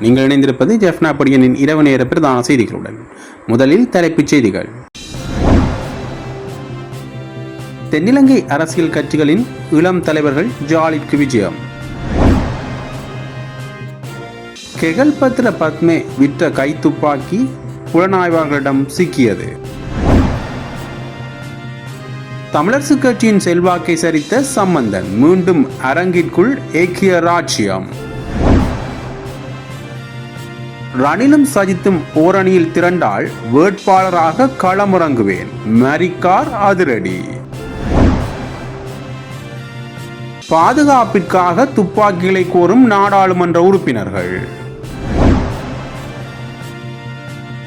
நீங்கள் இணைந்திருப்பது ஜெஃப்னா படியனின் இரவு நேர பிரதான செய்திகளுடன். முதலில் தலைப்புச் செய்திகள். தென்னிலங்கை அரசியல் கட்சிகளின் இளம் தலைவர்கள் ஜாலிக்கு விஜயம். கெகல்பத்ர பத்மே விற்ற கைத்துப்பாக்கி புலனாய்வாளர்களிடம் சிக்கியது. தமிழரசு கட்சியின் செல்வாக்கை சரித்த சம்பந்தன் மீண்டும் அரங்கிற்குள் ஏக்கிய ராஜ்யம். ரணிலும் சஜித்தும் ஓரணியில் திரண்டால் வேட்பாளராக களமிறங்குவேன். மரிக்கார் அதிரடி. பாதுகாப்பிற்காக துப்பாக்கிகளை கோரும் நாடாளுமன்ற உறுப்பினர்கள்.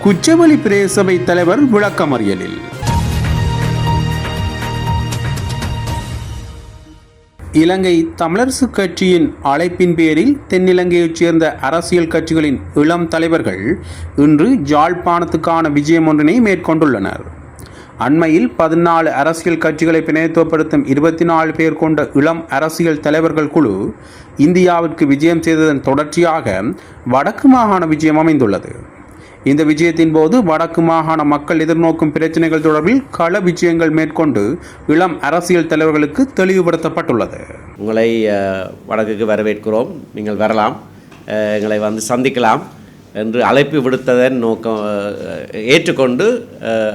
குச்சவெளி பிரதேசபை தலைவர் விளக்கமறியலில். இலங்கை தமிழரசு கட்சியின் அழைப்பின் பேரில் தென்னிலங்கையைச் சேர்ந்த அரசியல் கட்சிகளின் இளம் தலைவர்கள் இன்று ஜாழ்ப்பாணத்துக்கான விஜயம் ஒன்றினை மேற்கொண்டுள்ளனர். அண்மையில் பதினாலு அரசியல் கட்சிகளை பிணையத்துவப்படுத்தும் இருபத்தி நாலு பேர் கொண்ட இளம் அரசியல் தலைவர்கள் குழு இந்தியாவிற்கு விஜயம் செய்ததன் தொடர்ச்சியாக வடக்கு மாகாண விஜயம் அமைந்துள்ளது. இந்த விஜயத்தின் போது வடக்கு மாகாண மக்கள் எதிர்நோக்கும் பிரச்சனைகள் தொடர்பில் கள விஜயங்கள் மேற்கொண்டு இளம் அரசியல் தலைவர்களுக்கு தெளிவுபடுத்தப்பட்டுள்ளது. உங்களை வடக்குக்கு வரவேற்கிறோம். நீங்கள் வரலாம். எங்களை வந்து சந்திக்கலாம் என்று அழைப்பு விடுத்ததன் நோக்கம் ஏற்றுக்கொண்டு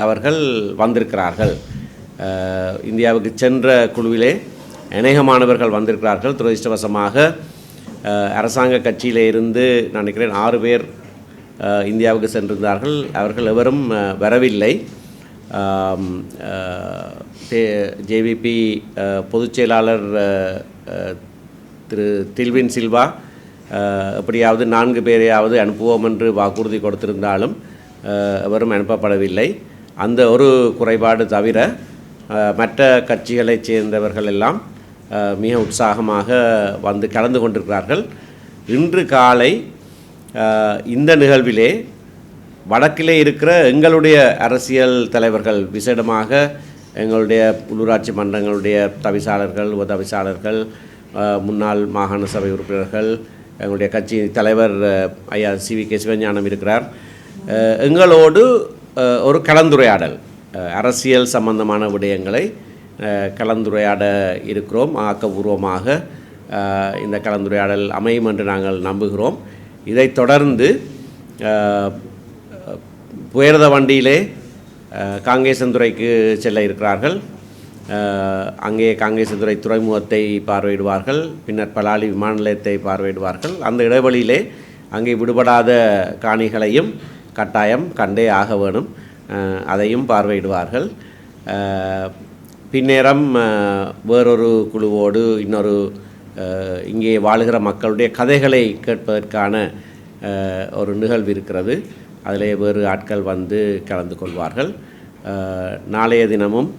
அவர்கள் வந்திருக்கிறார்கள். இந்தியாவுக்கு சென்ற குழுவிலே அநேகமானவர்கள் வந்திருக்கிறார்கள். துரதிருஷ்டவசமாக அரசாங்க கட்சியிலே இருந்து நான் நினைக்கிறேன் ஆறு பேர் இந்தியாவுக்கு சென்றிருந்தார்கள். அவர்கள் எவரும் வரவில்லை. ஜேவிபி பொதுச்செயலாளர் பொதுச் செயலாளர் திரு தில்வின் சில்வா எப்படியாவது நான்கு பேரையாவது அனுப்புவோம் என்று வாக்குறுதி கொடுத்திருந்தாலும் எவரும் அனுப்பப்படவில்லை. அந்த ஒரு குறைபாடு தவிர மற்ற கட்சிகளைச் சேர்ந்தவர்கள் எல்லாம் மிக உற்சாகமாக வந்து கலந்து கொண்டிருக்கிறார்கள். இன்று காலை இந்த நிகழ்விலே வடக்கிலே இருக்கிற எங்களுடைய அரசியல் தலைவர்கள் விசேடமாக எங்களுடைய உள்ளூராட்சி மன்றங்களுடைய தவிசாளர்கள் உதவிசாளர்கள் முன்னாள் மாகாண சபை உறுப்பினர்கள் எங்களுடைய கட்சி தலைவர் ஐயா சி வி கே சிவஞானம் இருக்கிறார். எங்களோடு ஒரு கலந்துரையாடல் அரசியல் சம்பந்தமான விடயங்களை கலந்துரையாட இருக்கிறோம். ஆக்கபூர்வமாக இந்த கலந்துரையாடல் அமையும் என்று நாங்கள் நம்புகிறோம். இதைத் தொடர்ந்து புயர்த வண்டியிலே காங்கேசந்துறைக்கு செல்ல இருக்கிறார்கள். அங்கே காங்கேசந்துறை துறைமுகத்தை பார்வையிடுவார்கள். பின்னர் பலாலி விமான நிலையத்தை பார்வையிடுவார்கள். அந்த இடைவெளியிலே அங்கே விடுபடாத காணிகளையும் கட்டாயம் கண்டே ஆக வேணும். அதையும் பார்வையிடுவார்கள். பின்னேரம் வேறொரு குழுவோடு இன்னொரு இங்கே வாழுகிற மக்களுடைய கதைகளை கேட்பதற்கான ஒரு நிகழ்வு இருக்கிறது. அதிலே வேறு ஆட்கள் வந்து கலந்து கொள்வார்கள். நாளைய தினமும்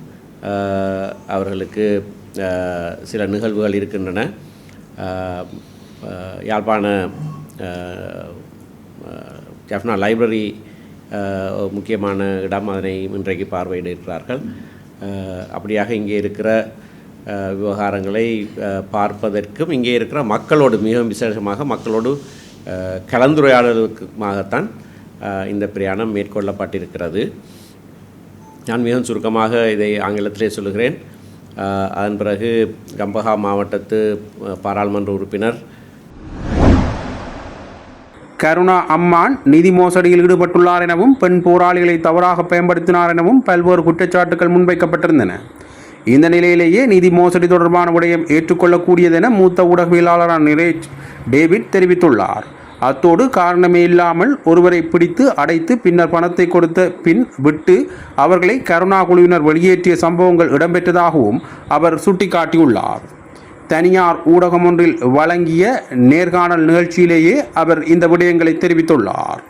அவர்களுக்கு சில நிகழ்வுகள் இருக்கின்றன. யாழ்ப்பாண ஜஃப்னா லைப்ரரி முக்கியமான இடம். அதனை இன்றைக்கு பார்வையிட இருக்கிறார்கள். அப்படியாக இங்கே இருக்கிற விவகாரங்களை பார்ப்பதற்கும் இங்கே இருக்கிற மக்களோடு மிகவும் விசேஷமாக மக்களோடு கலந்துரையாடலுக்குமாகத்தான் இந்த பிரயாணம் மேற்கொள்ளப்பட்டிருக்கிறது. நான் மிகவும் சுருக்கமாக இதை ஆங்கிலத்திலே சொல்லுகிறேன். அதன் பிறகு கம்பஹா மாவட்டத்து பாராளுமன்ற உறுப்பினர் கருணா அம்மான் நிதி மோசடியில் ஈடுபட்டுள்ளார் எனவும் பெண் போராளிகளை தவறாக பயன்படுத்தினார் எனவும் பல்வேறு குற்றச்சாட்டுகள் முன்வைக்கப்பட்டிருந்தன. இந்த நிலையிலேயே நிதி மோசடி தொடர்பான விடயம் ஏற்றுக்கொள்ளக்கூடியதென மூத்த ஊடகவியலாளரான நிரேஜ் டேவிட் தெரிவித்துள்ளார். அத்தோடு காரணமே இல்லாமல் ஒருவரை பிடித்து அடைத்து பின்னர் பணத்தை கொடுத்த பின் விட்டு அவர்களை கருணா குழுவினர் வெளியேற்றிய சம்பவங்கள் இடம்பெற்றதாகவும் அவர் சுட்டிக்காட்டியுள்ளார். தனியார் ஊடகம் ஒன்றில் வழங்கிய நேர்காணல் நிகழ்ச்சியிலேயே அவர் இந்த விடயங்களை தெரிவித்துள்ளார்.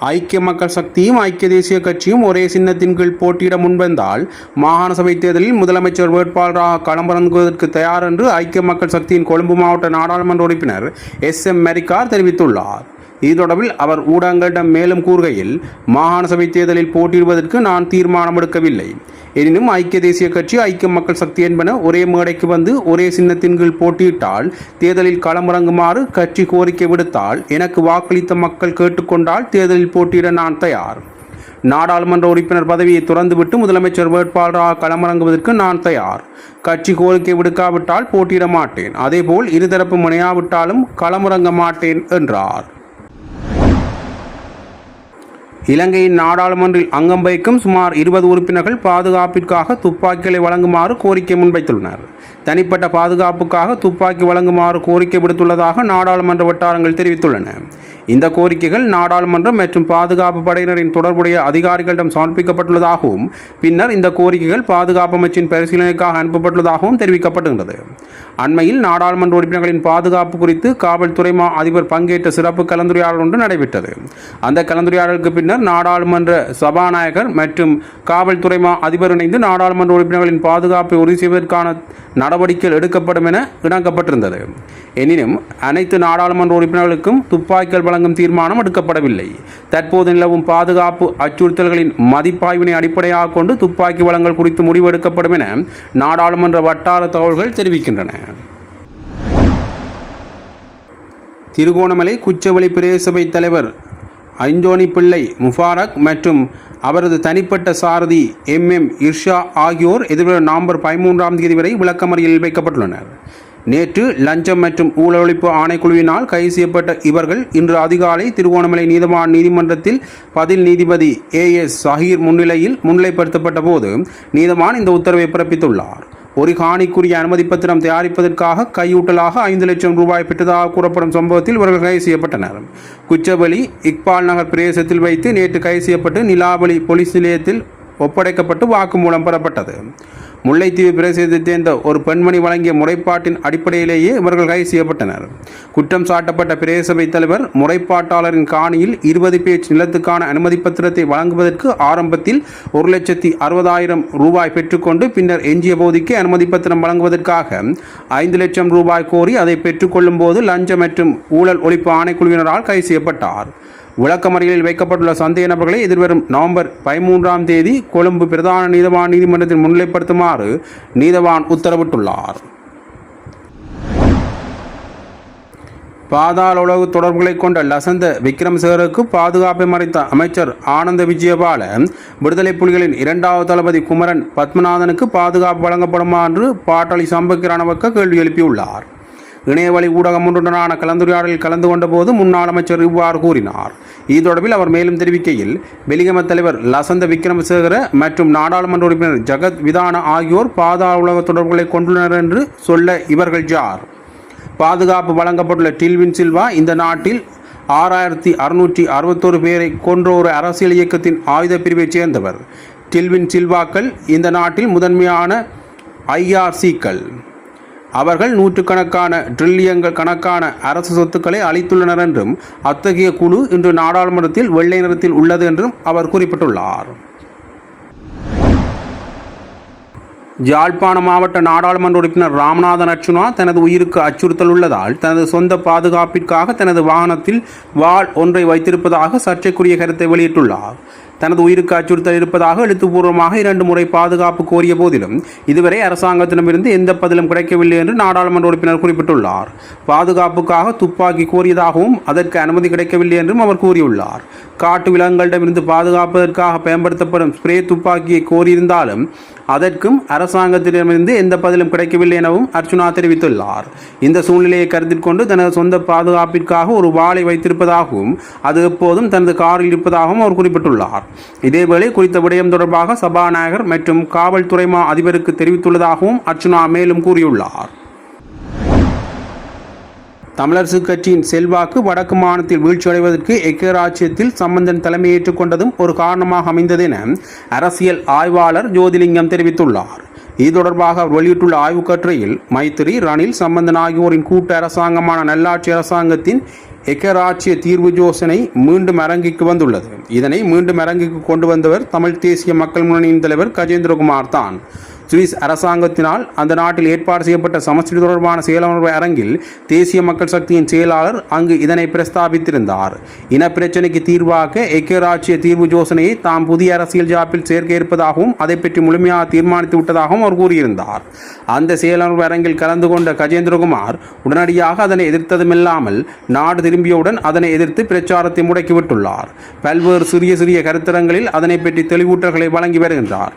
ஐக்கிய மக்கள் சக்தியும் ஐக்கிய தேசிய கட்சியும் ஒரே சின்னத்தின் கீழ் போட்டியிட முன்வந்தால் மாகாண சபை தேர்தலில் முதலமைச்சர் வேட்பாளராக களமிறங்குவதற்கு தயார் என்று ஐக்கிய மக்கள் சக்தியின் கொழும்பு மாவட்ட நாடாளுமன்ற உறுப்பினர் எஸ் எம் மெரிக்கார் தெரிவித்துள்ளார். இது தொடர்பில் அவர் ஊடகங்களிடம் மேலும் கூறுகையில் மாகாண சபை தேர்தலில் போட்டியிடுவதற்கு நான் தீர்மானம் எடுக்கவில்லை. எனினும் ஐக்கிய தேசிய கட்சி ஐக்கிய மக்கள் சக்தி என்பன ஒரே மேடைக்கு வந்து ஒரே சின்னத்தின் கீழ் போட்டியிட்டால் தேர்தலில் களமிறங்குமாறு கட்சி கோரிக்கை விடுத்தால் எனக்கு வாக்களித்த மக்கள் கேட்டுக்கொண்டால் தேர்தலில் போட்டியிட நான் தயார். நாடாளுமன்ற உறுப்பினர் பதவியை துறந்துவிட்டு முதலமைச்சர் வேட்பாளராக களமிறங்குவதற்கு நான் தயார். கட்சி கோரிக்கை விடுக்காவிட்டால் போட்டியிட மாட்டேன். அதேபோல் இருதரப்பு முனையாவிட்டாலும் களமிறங்க மாட்டேன் என்றார். இலங்கையின் நாடாளுமன்றில் அங்கம் வகிக்கும் சுமார் இருபது உறுப்பினர்கள் பாதுகாப்பிற்காக துப்பாக்கிகளை வழங்குமாறு கோரிக்கை முன்வைத்துள்ளனர். தனிப்பட்ட பாதுகாப்புக்காக துப்பாக்கி வழங்குமாறு கோரிக்கை விடுத்துள்ளதாக நாடாளுமன்ற வட்டாரங்கள் தெரிவித்துள்ளன. இந்த கோரிக்கைகள் நாடாளுமன்றம் மற்றும் பாதுகாப்பு படையினரின் தொடர்புடைய அதிகாரிகளிடம் சமர்ப்பிக்கப்பட்டுள்ளதாகவும் பின்னர் இந்த கோரிக்கைகள் பாதுகாப்பு அமைச்சின் பரிசீலனைக்காக அனுப்பப்பட்டுள்ளதாகவும் தெரிவிக்கப்பட்டுள்ளது அண்மையில் நாடாளுமன்ற உறுப்பினர்களின் பாதுகாப்பு குறித்து காவல்துறை மா அதிபர் பங்கேற்ற சிறப்பு கலந்துரையாடல் ஒன்று நடைபெற்றது. அந்த கலந்துரையாடலுக்கு பின்னர் நாடாளுமன்ற சபாநாயகர் மற்றும் காவல்துறை மா அதிபர் இணைந்து நாடாளுமன்ற உறுப்பினர்களின் பாதுகாப்பை உறுதி செய்வதற்கான நடவடிக்கைகள் எடுக்கப்படும் என இணக்கப்பட்டிருந்தது எனினும் அனைத்து நாடாளுமன்ற உறுப்பினர்களுக்கும் துப்பாக்கிகள் வழங்கும் தீர்மானம் எடுக்கப்படவில்லை. தற்போது நிலவும் பாதுகாப்பு அச்சுறுத்தல்களின் மதிப்பாய்வினை அடிப்படையாக கொண்டு துப்பாக்கி வழங்கல் குறித்து முடிவு எடுக்கப்படும் என நாடாளுமன்ற வட்டார தகவல்கள் தெரிவிக்கின்றன. திருகோணமலை குச்சவெளி பிரதேசபை தலைவர் அஞ்சோனி பிள்ளை முஃபாரக் மற்றும் அவரது தனிப்பட்ட சாரதி எம் எம் இர்ஷா ஆகியோர் எதிர்வரும் நவம்பர் பதிமூன்றாம் தேதி வரை விளக்கமறியலில் வைக்கப்பட்டுள்ளனர். நேற்று லஞ்சம் மற்றும் ஊழலொழிப்பு ஆணைக்குழுவினால் கைது செய்யப்பட்ட இவர்கள் இன்று அதிகாலை திருகோணமலை நீதவான் நீதிமன்றத்தில் பதில் நீதிபதி ஏ எஸ் சஹீர் முன்னிலையில் முன்னிலைப்படுத்தப்பட்ட போது நீதவான் இந்த உத்தரவை பிறப்பித்துள்ளார். ஒரு காணிக்குரிய அனுமதி பத்திரம் தயாரிப்பதற்காக கையூட்டலாக ஐந்து லட்சம் ரூபாய் பெற்றதாக கூறப்படும் சம்பவத்தில் இவர்கள் கைது செய்யப்பட்டனர். குச்சபலி இக்பால் நகர் பிரதேசத்தில் வைத்து நேற்று கைது செய்யப்பட்டு நிலாபலி போலீஸ் நிலையத்தில் ஒப்படைக்கப்பட்டு வாக்குமூலம் பெறப்பட்டது. முல்லைத்தீவு பிரதேசத்தைச் சேர்ந்த ஒரு பெண்மணி வழங்கிய முறைப்பாட்டின் அடிப்படையிலேயே இவர்கள் கைது செய்யப்பட்டனர். குற்றம் சாட்டப்பட்ட பிரதேசபை தலைவர் முறைப்பாட்டாளரின் காணியில் இருபது பேஜ் நிலத்துக்கான அனுமதி பத்திரத்தை வழங்குவதற்கு ஆரம்பத்தில் ஒரு லட்சத்தி அறுபதாயிரம் ரூபாய் பெற்றுக்கொண்டு பின்னர் எஞ்சிய பகுதிக்கு அனுமதி பத்திரம் வழங்குவதற்காக ஐந்து லட்சம் ரூபாய் கோரி அதை பெற்றுக்கொள்ளும் போது லஞ்சம் மற்றும் ஊழல் ஒழிப்பு ஆணைக்குழுவினரால் கைது செய்யப்பட்டார். விளக்கமறியலில் வைக்கப்பட்டுள்ள சந்தேக நபர்களை எதிர்வரும் நவம்பர் பதிமூன்றாம் தேதி கொழும்பு பிரதான நீதவான் நீதிமன்றத்தில் முன்னிலைப்படுத்துமாறு நீதவான் உத்தரவிட்டுள்ளார். பாதாள உலக தொடர்புகளை கொண்ட லசந்த விக்ரம்சேகருக்கு பாதுகாப்பை மறைத்த அமைச்சர் ஆனந்த விஜயபால விடுதலை புலிகளின் இரண்டாவது தளபதி குமரன் பத்மநாதனுக்கு பாதுகாப்பு வழங்கப்படுமா என்று பாட்டாளி சம்பக்கிரணவக்க கேள்வி எழுப்பியுள்ளார். இணையவழி ஊடகம் ஒன்றுடனான கலந்துரையாடலில் கலந்து கொண்டபோது முன்னாள் அமைச்சர் இவ்வாறு கூறினார். இது தொடர்பில் அவர் மேலும் தெரிவிக்கையில் வெளிகம தலைவர் லசந்த விக்ரமசேகர மற்றும் நாடாளுமன்ற உறுப்பினர் ஜகத் விதான ஆகியோர் பாதாள உலக தொடர்புகளை கொண்டுள்ளனர் என்று சொல்ல இவர்கள் யார்? பாதுகாப்பு வழங்கப்பட்டுள்ள டில்வின் சில்வா இந்த நாட்டில் ஆறாயிரத்தி அறுநூற்றி அறுபத்தோரு பேரை கொன்ற ஒரு அரசியல் இயக்கத்தின் ஆயுத பிரிவைச் சேர்ந்தவர். டில்வின் சில்வாக்கள் இந்த நாட்டில் முதன்மையான ஐஆர்சிக்கள் அவர்கள் நூற்றுக்கணக்கான ட்ரில்லியங்கள் கணக்கான அரசு சொத்துக்களை அளித்துள்ளனர் என்றும் அத்தகைய குழு இன்று நாடாளுமன்றத்தில் வெள்ளை நிறத்தில் உள்ளது என்றும் அவர் குறிப்பிட்டுள்ளார். யாழ்ப்பாண மாவட்ட நாடாளுமன்ற உறுப்பினர் ராமநாதன் அர்ச்சுனா தனது உயிருக்கு அச்சுறுத்தல் உள்ளதால் தனது சொந்த பாதுகாப்பிற்காக தனது வாகனத்தில் வாள் ஒன்றை வைத்திருப்பதாக சர்ச்சைக்குரிய கருத்தை வெளியிட்டுள்ளார். தனது உயிருக்கு அச்சுறுத்தல் இருப்பதாக எழுத்துப்பூர்வமாக இரண்டு முறை பாதுகாப்பு கோரிய போதிலும் இதுவரை அரசாங்கத்திடமிருந்து எந்த பதிலும் கிடைக்கவில்லை என்று நாடாளுமன்ற உறுப்பினர் குறிப்பிட்டுள்ளார். பாதுகாப்புக்காக துப்பாக்கி கோரியதாகவும் அதற்கு அனுமதி கிடைக்கவில்லை என்றும் அவர் கூறியுள்ளார். காட்டு விலங்குகளிடமிருந்து பாதுகாப்பதற்காக பயன்படுத்தப்படும் ஸ்ப்ரே துப்பாக்கியை கோரியிருந்தாலும் அதற்கும் அரசாங்கத்திடமிருந்து எந்த பதிலும் கிடைக்கவில்லை எனவும் அர்ச்சுனா தெரிவித்துள்ளார். இந்த சூழ்நிலையை கருத்தில் கொண்டு தனது சொந்த பாதுகாப்பிற்காக ஒரு வாளை வைத்திருப்பதாகவும் அது எப்போதும் தனது காரில் இருப்பதாகவும் அவர் குறிப்பிட்டுள்ளார். இதேவேளை குறித்த விடயம் தொடர்பாக சபாநாயகர் மற்றும் காவல்துறை மா அதிபருக்கு தெரிவித்துள்ளதாகவும் அர்ச்சுனா மேலும் கூறியுள்ளார். தமிழரசு கட்சியின் செல்வாக்கு வடக்கு மாநிலத்தில் வீழ்ச்சியடைவதற்கு எக்கே ராஜ்யத்தில் சம்பந்தன் தலைமையேற்றுக் கொண்டதும் ஒரு காரணமாக அமைந்தது என அரசியல் ஆய்வாளர் ஜோதிலிங்கம் தெரிவித்துள்ளார். இது தொடர்பாக அவர் வெளியிட்டுள்ள ஆய்வுக் கட்டுரையில் மைத்திரி ரணில் சம்பந்தன் ஆகியோரின் கூட்டு அரசாங்கமான நல்லாட்சி அரசாங்கத்தின் எக்கராட்சிய தீர்வு யோசனை மீண்டும் அரங்கிற்கு வந்துள்ளது. இதனை மீண்டும் அரங்கிற்கு கொண்டு வந்தவர் தமிழ் தேசிய மக்கள் முன்னணியின் தலைவர் கஜேந்திரகுமார் தான். சுவிஸ் அரசாங்கத்தினால் அந்த நாட்டில் ஏற்பாடு செய்யப்பட்ட சமஸ்கிருத தொடர்பான செயலமர்வு அரங்கில் தேசிய மக்கள் சக்தியின் செயலாளர் அங்கு இதனை பிரஸ்தாபித்திருந்தார். இனப்பிரச்சினைக்கு தீர்வாக ஐக்கியராட்சிய தீர்வு யோசனையை தாம் புதிய அரசியல் ஜாப்பில் சேர்க்க இருப்பதாகவும் அதை பற்றி முழுமையாக தீர்மானித்து விட்டதாகவும் அவர் கூறியிருந்தார். அந்த செயலமர்வு அரங்கில் கலந்து கொண்ட கஜேந்திரகுமார் உடனடியாக அதனை எதிர்த்ததுமில்லாமல் நாடு திரும்பியவுடன் அதனை எதிர்த்து பிரச்சாரத்தை முடக்கிவிட்டுள்ளார். பல்வேறு சிறிய சிறிய கருத்தரங்களில் அதனை பற்றி தெளிவூட்டல்களை வழங்கி வருகின்றார்.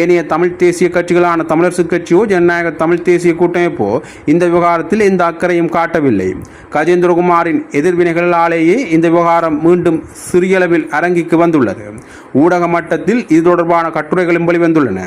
ஏனைய தமிழ் தேசிய கட்சி கட்சிகளான தமிழரசுக் கட்சியோ ஜனநாயக தமிழ் தேசிய கூட்டமைப்போ இந்த விவகாரத்தில் எந்த அக்கறையும் காட்டவில்லை. கஜேந்திரகுமாரின் எதிர்வினைகளாலேயே இந்த விவகாரம் மீண்டும் சிறியளவில் அரங்கிக்கு வந்துள்ளது. ஊடக மட்டத்தில் இது தொடர்பான கட்டுரைகளும் வெளிவந்துள்ளன.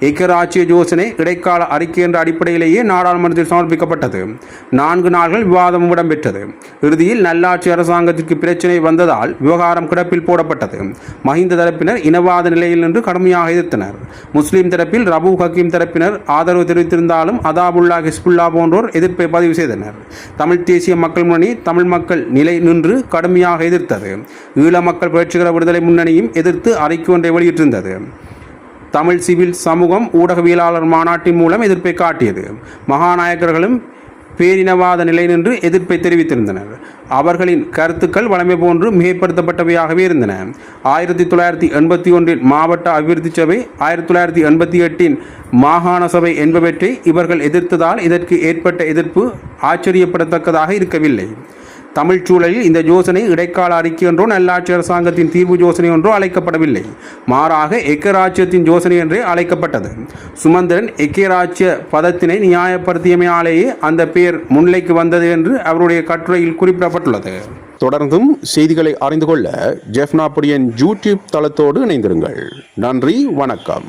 ஐக்கியராட்சிய யோசனை இடைக்கால அறிக்கை என்ற அடிப்படையிலேயே நாடாளுமன்றத்தில் சமர்ப்பிக்கப்பட்டது. நான்கு நாள்கள் விவாதம் இடம்பெற்றது. இறுதியில் நல்லாட்சி அரசாங்கத்திற்கு பிரச்சனை வந்ததால் விவகாரம் கிடப்பில் போடப்பட்டது. மஹிந்த தரப்பினர் இனவாத நிலையில் நின்று கடுமையாக எதிர்த்தனர். முஸ்லீம் தரப்பில் ரபு ஹக்கீம் தரப்பினர் ஆதரவு தெரிவித்திருந்தாலும் அதாபுல்லா ஹிஸ்புல்லா போன்றோர் எதிர்ப்பை பதிவு செய்தனர். தமிழ் தேசிய மக்கள் முன்னணி தமிழ் மக்கள் நிலை நின்று கடுமையாக எதிர்த்தது. ஈழ மக்கள் புரட்சிகர விடுதலை முன்னணியும் எதிர்த்து அறிக்கை ஒன்றை வெளியிட்டிருந்தது. தமிழ் சிவில் சமூகம் ஊடகவியலாளர் மாநாட்டின் மூலம் எதிர்ப்பை காட்டியது. மகாநாயக்கர்களும் பேரினவாத நிலை நின்று எதிர்ப்பை தெரிவித்திருந்தனர். அவர்களின் கருத்துக்கள் வளமை போன்று மிகைப்படுத்தப்பட்டவையாகவே இருந்தன. ஆயிரத்தி தொள்ளாயிரத்தி எண்பத்தி ஒன்றில் மாவட்ட அபிவிருத்தி சபை ஆயிரத்தி தொள்ளாயிரத்தி எண்பத்தி எட்டின் மாகாண சபை என்பவற்றை இவர்கள் எதிர்த்ததால் இதற்கு ஏற்பட்ட எதிர்ப்பு ஆச்சரியப்படத்தக்கதாக இருக்கவில்லை. தமிழ்ச் சூழலில் இந்த யோசனை இடைக்கால அறிக்கை என்றோ நல்லாட்சி அரசாங்கத்தின் தீர்வு யோசனை என்றோ அழைக்கப்படவில்லை. மாறாக எக்கராட்சியத்தின் யோசனை என்றே அழைக்கப்பட்டது. சுமந்திரன் எக்கராட்சிய பதத்தினை நியாயப்படுத்தியமையாலேயே அந்த பெயர் முன்னிலைக்கு வந்தது என்று அவருடைய கட்டுரையில் குறிப்பிடப்பட்டுள்ளது. தொடர்ந்தும் செய்திகளை அறிந்து கொள்ள ஜெஃப்னாபுரியன் யூடியூப் தளத்தோடு இணைந்திருங்கள். நன்றி வணக்கம்.